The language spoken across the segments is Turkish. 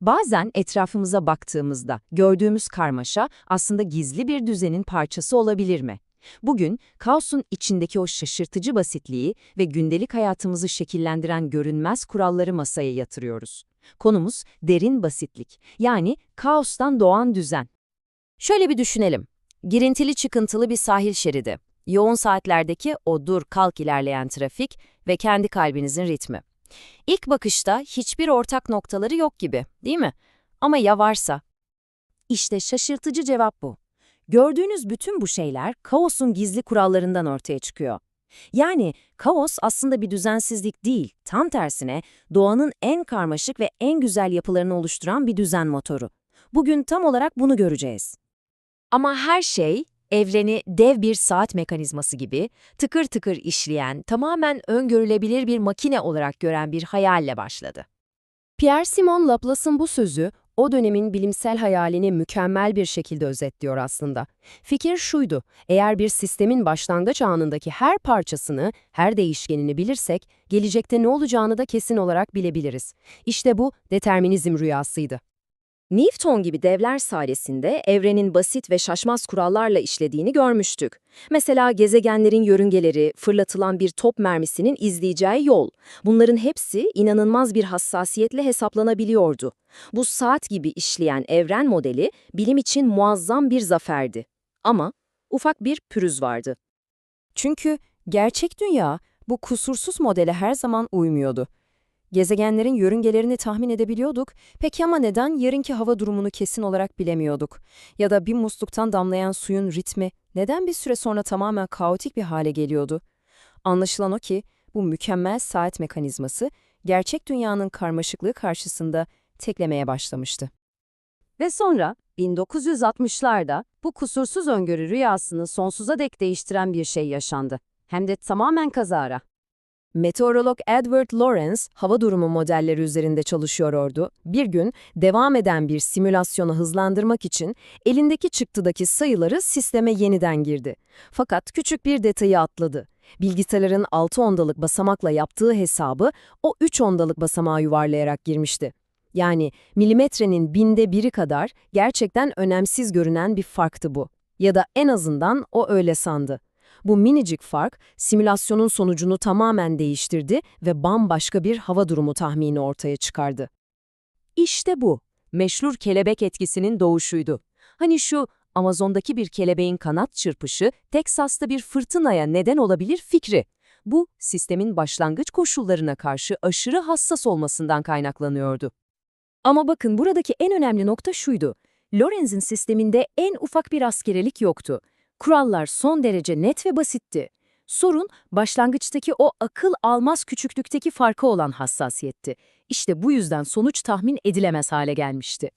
Bazen etrafımıza baktığımızda gördüğümüz karmaşa aslında gizli bir düzenin parçası olabilir mi? Bugün kaosun içindeki o şaşırtıcı basitliği ve gündelik hayatımızı şekillendiren görünmez kuralları masaya yatırıyoruz. Konumuz derin basitlik, yani kaostan doğan düzen. Şöyle bir düşünelim. Girintili çıkıntılı bir sahil şeridi. Yoğun saatlerdeki o dur kalk ilerleyen trafik ve kendi kalbinizin ritmi. İlk bakışta hiçbir ortak noktaları yok gibi, değil mi? Ama ya varsa? İşte şaşırtıcı cevap bu. Gördüğünüz bütün bu şeyler kaosun gizli kurallarından ortaya çıkıyor. Yani kaos aslında bir düzensizlik değil, tam tersine doğanın en karmaşık ve en güzel yapılarını oluşturan bir düzen motoru. Bugün tam olarak bunu göreceğiz. Ama her şey, evreni dev bir saat mekanizması gibi tıkır tıkır işleyen, tamamen öngörülebilir bir makine olarak gören bir hayalle başladı. Pierre-Simon Laplace'ın bu sözü, o dönemin bilimsel hayalini mükemmel bir şekilde özetliyor aslında. Fikir şuydu, eğer bir sistemin başlangıç anındaki her parçasını, her değişkenini bilirsek, gelecekte ne olacağını da kesin olarak bilebiliriz. İşte bu, determinizm rüyasıydı. Newton gibi devler sayesinde evrenin basit ve şaşmaz kurallarla işlediğini görmüştük. Mesela gezegenlerin yörüngeleri, fırlatılan bir top mermisinin izleyeceği yol. Bunların hepsi inanılmaz bir hassasiyetle hesaplanabiliyordu. Bu saat gibi işleyen evren modeli bilim için muazzam bir zaferdi. Ama ufak bir pürüz vardı. Çünkü gerçek dünya bu kusursuz modele her zaman uymuyordu. Gezegenlerin yörüngelerini tahmin edebiliyorduk, peki ama neden yarınki hava durumunu kesin olarak bilemiyorduk? Ya da bir musluktan damlayan suyun ritmi neden bir süre sonra tamamen kaotik bir hale geliyordu? Anlaşılan o ki bu mükemmel saat mekanizması gerçek dünyanın karmaşıklığı karşısında teklemeye başlamıştı. Ve sonra 1960'larda bu kusursuz öngörü rüyasını sonsuza dek değiştiren bir şey yaşandı. Hem de tamamen kazara. Meteorolog Edward Lorenz hava durumu modelleri üzerinde çalışıyordu. Bir gün devam eden bir simülasyonu hızlandırmak için elindeki çıktıdaki sayıları sisteme yeniden girdi. Fakat küçük bir detayı atladı. Bilgisayarın 6 ondalık basamakla yaptığı hesabı o 3 ondalık basamağa yuvarlayarak girmişti. Yani milimetrenin binde biri kadar gerçekten önemsiz görünen bir farktı bu. Ya da en azından o öyle sandı. Bu minicik fark simülasyonun sonucunu tamamen değiştirdi ve bambaşka bir hava durumu tahmini ortaya çıkardı. İşte bu, meşhur kelebek etkisinin doğuşuydu. Hani şu Amazon'daki bir kelebeğin kanat çırpışı Teksas'ta bir fırtınaya neden olabilir fikri. Bu, sistemin başlangıç koşullarına karşı aşırı hassas olmasından kaynaklanıyordu. Ama bakın buradaki en önemli nokta şuydu. Lorenz'in sisteminde en ufak bir askerelik yoktu. Kurallar son derece net ve basitti. Sorun, başlangıçtaki o akıl almaz küçüklükteki farkı olan hassasiyetti. İşte bu yüzden sonuç tahmin edilemez hale gelmişti.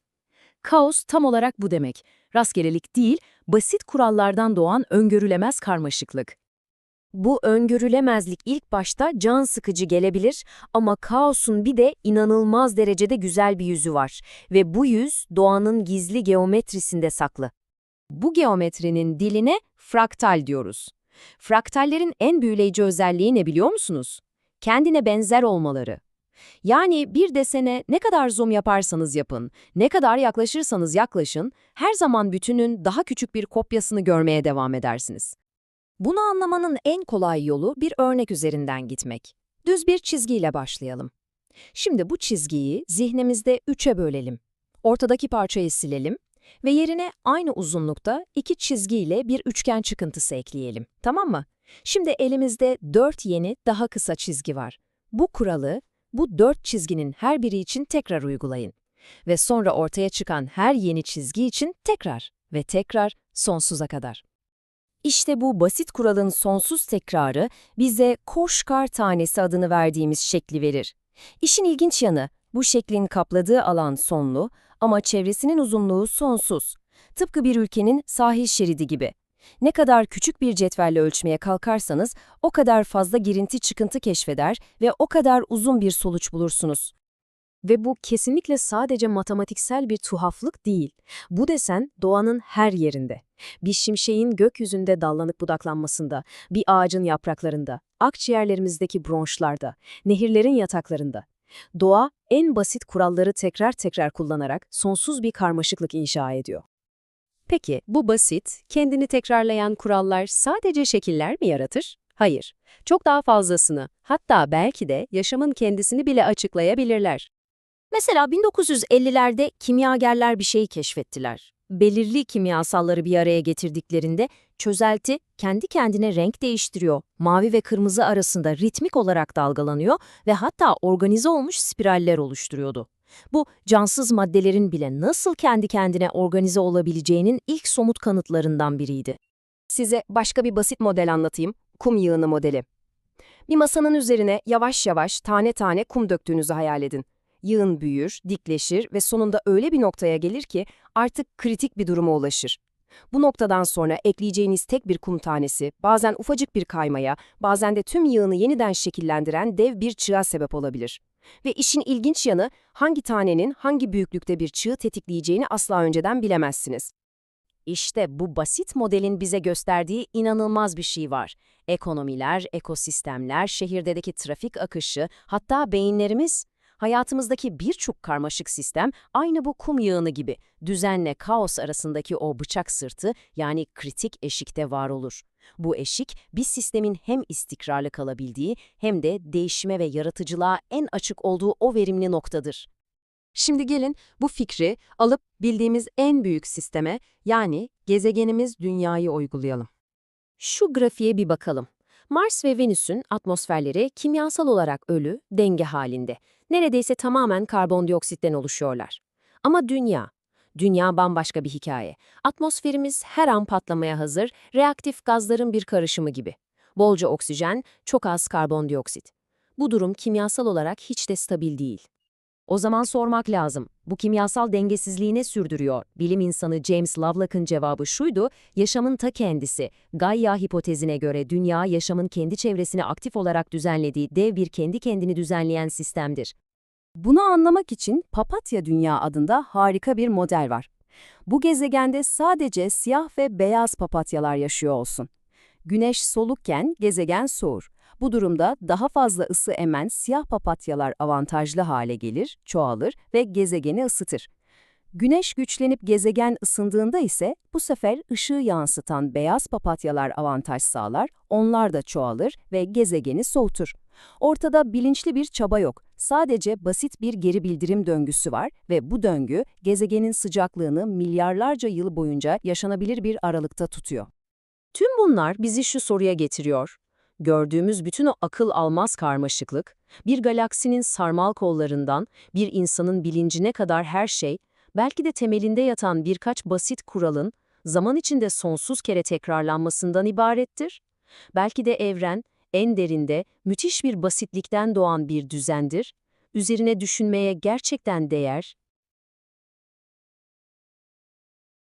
Kaos tam olarak bu demek. Rastgelelik değil, basit kurallardan doğan öngörülemez karmaşıklık. Bu öngörülemezlik ilk başta can sıkıcı gelebilir ama kaosun bir de inanılmaz derecede güzel bir yüzü var ve bu yüz doğanın gizli geometrisinde saklı. Bu geometrinin diline fraktal diyoruz. Fraktallerin en büyüleyici özelliği ne biliyor musunuz? Kendine benzer olmaları. Yani bir desene ne kadar zoom yaparsanız yapın, ne kadar yaklaşırsanız yaklaşın, her zaman bütünün daha küçük bir kopyasını görmeye devam edersiniz. Bunu anlamanın en kolay yolu bir örnek üzerinden gitmek. Düz bir çizgiyle başlayalım. Şimdi bu çizgiyi zihnimizde üçe bölelim. Ortadaki parçayı silelim ve yerine aynı uzunlukta iki çizgiyle bir üçgen çıkıntısı ekleyelim. Tamam mı? Şimdi elimizde dört yeni daha kısa çizgi var. Bu kuralı bu dört çizginin her biri için tekrar uygulayın. Ve sonra ortaya çıkan her yeni çizgi için tekrar ve tekrar sonsuza kadar. İşte bu basit kuralın sonsuz tekrarı bize koşkar tanesi adını verdiğimiz şekli verir. İşin ilginç yanı, bu şeklin kapladığı alan sonlu ama çevresinin uzunluğu sonsuz. Tıpkı bir ülkenin sahil şeridi gibi. Ne kadar küçük bir cetvelle ölçmeye kalkarsanız o kadar fazla girinti çıkıntı keşfeder ve o kadar uzun bir sonuç bulursunuz. Ve bu kesinlikle sadece matematiksel bir tuhaflık değil. Bu desen doğanın her yerinde. Bir şimşeğin gökyüzünde dallanıp budaklanmasında, bir ağacın yapraklarında, akciğerlerimizdeki bronşlarda, nehirlerin yataklarında. Doğa en basit kuralları tekrar tekrar kullanarak sonsuz bir karmaşıklık inşa ediyor. Peki bu basit, kendini tekrarlayan kurallar sadece şekiller mi yaratır? Hayır. Çok daha fazlasını, hatta belki de yaşamın kendisini bile açıklayabilirler. Mesela 1950'lerde kimyagerler bir şeyi keşfettiler. Belirli kimyasalları bir araya getirdiklerinde çözelti kendi kendine renk değiştiriyor. Mavi ve kırmızı arasında ritmik olarak dalgalanıyor ve hatta organize olmuş spiraller oluşturuyordu. Bu cansız maddelerin bile nasıl kendi kendine organize olabileceğinin ilk somut kanıtlarından biriydi. Size başka bir basit model anlatayım. Kum yığını modeli. Bir masanın üzerine yavaş yavaş tane tane kum döktüğünüzü hayal edin. Yığın büyür, dikleşir ve sonunda öyle bir noktaya gelir ki artık kritik bir duruma ulaşır. Bu noktadan sonra ekleyeceğiniz tek bir kum tanesi, bazen ufacık bir kaymaya, bazen de tüm yığını yeniden şekillendiren dev bir çığa sebep olabilir. Ve işin ilginç yanı, hangi tanenin hangi büyüklükte bir çığı tetikleyeceğini asla önceden bilemezsiniz. İşte bu basit modelin bize gösterdiği inanılmaz bir şey var. Ekonomiler, ekosistemler, şehirdeki trafik akışı, hatta beyinlerimiz. Hayatımızdaki birçok karmaşık sistem aynı bu kum yığını gibi düzenle kaos arasındaki o bıçak sırtı yani kritik eşikte var olur. Bu eşik bir sistemin hem istikrarlı kalabildiği hem de değişime ve yaratıcılığa en açık olduğu o verimli noktadır. Şimdi gelin bu fikri alıp bildiğimiz en büyük sisteme yani gezegenimiz Dünya'yı uygulayalım. Şu grafiğe bir bakalım. Mars ve Venüs'ün atmosferleri kimyasal olarak ölü, denge halinde. Neredeyse tamamen karbondioksitten oluşuyorlar. Ama Dünya, Dünya bambaşka bir hikaye. Atmosferimiz her an patlamaya hazır, reaktif gazların bir karışımı gibi. Bolca oksijen, çok az karbondioksit. Bu durum kimyasal olarak hiç de stabil değil. O zaman sormak lazım. Bu kimyasal dengesizliği ne sürdürüyor? Bilim insanı James Lovelock'ın cevabı şuydu, yaşamın ta kendisi. Gaia hipotezine göre dünya yaşamın kendi çevresini aktif olarak düzenlediği dev bir kendi kendini düzenleyen sistemdir. Bunu anlamak için Papatya Dünya adında harika bir model var. Bu gezegende sadece siyah ve beyaz papatyalar yaşıyor olsun. Güneş solukken gezegen soğur. Bu durumda daha fazla ısı emen siyah papatyalar avantajlı hale gelir, çoğalır ve gezegeni ısıtır. Güneş güçlenip gezegen ısındığında ise bu sefer ışığı yansıtan beyaz papatyalar avantaj sağlar, onlar da çoğalır ve gezegeni soğutur. Ortada bilinçli bir çaba yok. Sadece basit bir geri bildirim döngüsü var ve bu döngü gezegenin sıcaklığını milyarlarca yıl boyunca yaşanabilir bir aralıkta tutuyor. Tüm bunlar bizi şu soruya getiriyor. Gördüğümüz bütün o akıl almaz karmaşıklık, bir galaksinin sarmal kollarından bir insanın bilincine kadar her şey, belki de temelinde yatan birkaç basit kuralın zaman içinde sonsuz kere tekrarlanmasından ibarettir. Belki de evren, en derinde, müthiş bir basitlikten doğan bir düzendir. Üzerine düşünmeye gerçekten değer,